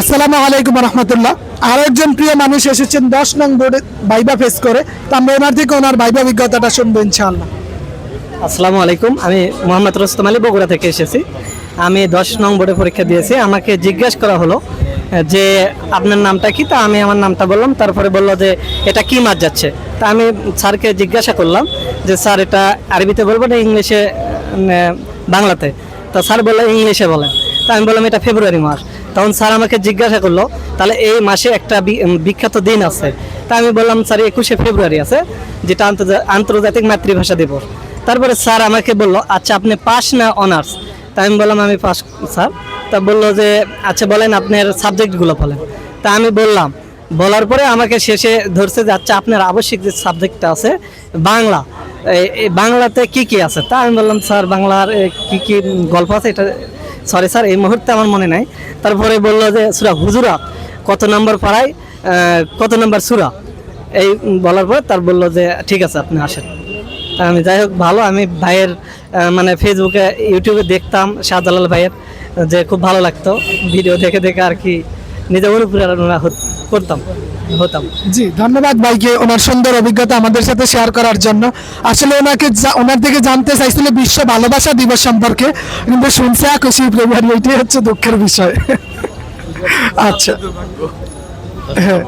আসসালামু আলাইকুম রহমতুল্লাহ। আর একজন প্রিয় মানুষ এসেছেন দশ নং বোর্ডে ভাইবা ফেস করে। তো আমরা ওনার থেকে ওনার ভাইবা অভিজ্ঞতাটা শুনব ইনশাআল্লাহ। আসসালামু আলাইকুম। আমি মোহাম্মদ রোস্তম আলী বগুড়া থেকে এসেছি। আমি দশ নং বোর্ডে পরীক্ষা দিয়েছি। আমাকে জিজ্ঞাসা করা হলো, যে আপনার নামটা কি? তা আমি আমার নামটা বললাম। তারপরে বলল যে এটা কি মাছ যাচ্ছে? তা আমি স্যারকে জিজ্ঞাসা করলাম, যে স্যার এটা আরবিতে বলব না ইংলিশে বাংলাতে? তা স্যার বলল ইংলিশে বলেন। তা আমি বললাম, এটা ফেব্রুয়ারি মাস। তখন স্যার আমাকে জিজ্ঞাসা করল, তাহলে এই মাসে একটা বিখ্যাত দিন আছে। তা আমি বললাম, স্যার একুশে ফেব্রুয়ারি আছে, যেটা আন্তর্জাতিক মাতৃভাষা দিবস। তারপরে স্যার আমাকে বলল আচ্ছা আপনি পাস না অনার্স? তা আমি বললাম, আমি পাস, স্যার। তা বলল যে আচ্ছা বলেন আপনার সাবজেক্টগুলো বলেন। তা আমি বললাম, বলার পরে আমাকে শেষে ধরছে যে আচ্ছা আপনার আবশ্যিক যে সাবজেক্টটা আছে, বাংলা বাংলাতে কি কি আছে? তা আমি বললাম, স্যার, বাংলার কি কি গল্প আছে? এটা সরি স্যার এই মুহূর্তে আমার মনে নাই। তারপরে বলল যে, সুরা হুজুরা, কত নম্বর পাড়ায় কত নম্বর সুরা? এই বলার পর তার বলল যে, ঠিক আছে, আপনি আসেন। আমি যাই হোক, ভালো, আমি ভাইয়ের মানে ফেসবুকে ইউটিউবে দেখতাম, শাহজালাল ভাইয়ের, যে খুব ভালো লাগতো। ভিডিও দেখে দেখে আর কি নিজে অনুপ্রেরণা করতাম। হতাম। জি, ধন্যবাদ ভাইকে ওনার সুন্দর অভিজ্ঞতা আমাদের সাথে শেয়ার করার জন্য। আসলে ওনাকে ওনার থেকে জানতে চাইছিল বিশ্ব ভালোবাসা দিবস সম্পর্কে। কিন্তু শুনছে খুশি ফেব্রুয়ারি এটাই হচ্ছে দুঃখের বিষয়। আচ্ছা। হ্যাঁ।